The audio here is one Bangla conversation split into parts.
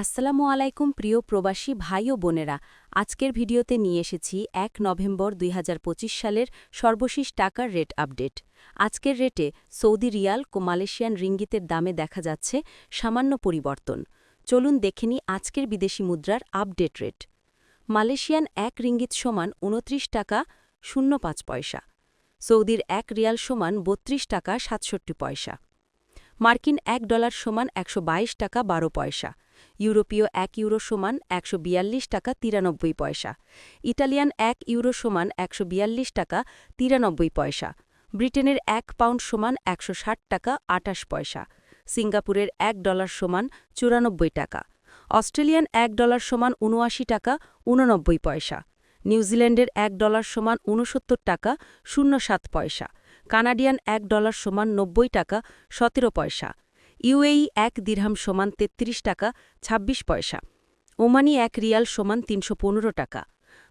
আসসালামু আলাইকুম প্রিয় প্রবাসী ভাই ও বোনেরা। আজকের ভিডিওতে নিয়ে এসেছি এক নভেম্বর দুই হাজার পঁচিশ সালের সর্বশেষ টাকার রেট আপডেট। আজকের রেটে সৌদি রিয়াল ও মালয়েশিয়ান রিঙ্গিতের দামে দেখা যাচ্ছে সামান্য পরিবর্তন। চলুন দেখে নিই আজকের বিদেশি মুদ্রার আপডেট রেট। মালয়েশিয়ান এক রিঙ্গিত সমান উনত্রিশ টাকা শূন্য পাঁচ পয়সা। সৌদির এক রিয়াল সমান বত্রিশ টাকা সাতষট্টি পয়সা। মার্কিন এক ডলার সমান একশো বাইশ টাকা বারো পয়সা। ইউরোপীয় এক ইউরো সমান একশো বিয়াল্লিশ টাকা তিরানব্বই পয়সা ইটালিয়ান এক ইউরো সমান একশো বিয়াল্লিশ টাকা তিরানব্বই পয়সা, ব্রিটেনের এক পাউন্ড সমান একশো ষাট টাকা আটাশ পয়সা, সিঙ্গাপুরের এক ডলার সমান চুরানব্বই টাকা, অস্ট্রেলিয়ান এক ডলার সমান উনআশি টাকা উননব্বই পয়সা, নিউজিল্যান্ডের এক ডলার সমান উনসত্তর টাকা শূন্য সাত পয়সা, কানাডিয়ান এক ডলার সমান নব্বই টাকা সতেরো পয়সা ইউএই এক দিরহাম সমান ৩৩ টাকা ২৬ পয়সা। ওমানি এক রিয়াল সমান তিনশো পনেরো টাকা।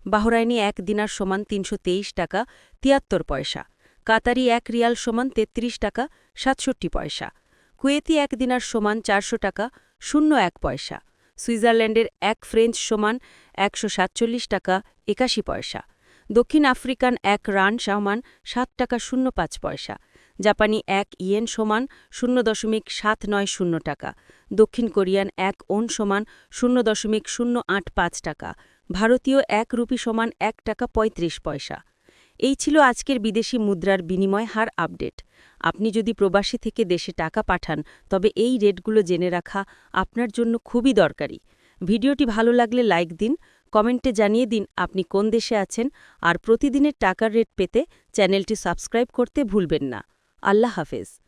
বাহরাইনি এক দিনার সমান তিনশো তেইশ টাকা, তিয়াত্তর পয়সা। কাতারি এক রিয়াল সমান ৩৩ টাকা, সাতষট্টি পয়সা। কুয়েতি এক দিনার সমান চারশো টাকা, শূন্য এক পয়সা। সুইজারল্যান্ডের এক ফ্রেঞ্চ সমান একশো সাতচল্লিশ টাকা, একাশি পয়সা। দক্ষিণ আফ্রিকান এক রান সমান সাত টাকা শূন্য পাঁচ পয়সা। জাপানি এক ইয়েন সমান শূন্য দশমিক সাত নয় শূন্য টাকা। দক্ষিণ কোরিয়ান এক ওন সমান শূন্য দশমিক শূন্য আট পাঁচ টাকা। ভারতীয় এক রুপি সমান এক টাকা পঁয়ত্রিশ পয়সা। এই ছিল আজকের বিদেশি মুদ্রার বিনিময় হার আপডেট। আপনি যদি প্রবাসী থেকে দেশে টাকা পাঠান, তবে এই রেটগুলো জেনে রাখা আপনার জন্য খুবই দরকারি। ভিডিওটি ভালো লাগলে লাইক দিন কমেন্টে জানিয়ে দিন আপনি কোন দেশে আছেন আর প্রতিদিনের টাকার রেট পেতে চ্যানেলটি সাবস্ক্রাইব করতে ভুলবেন না। আল্লাহ হাফেজ।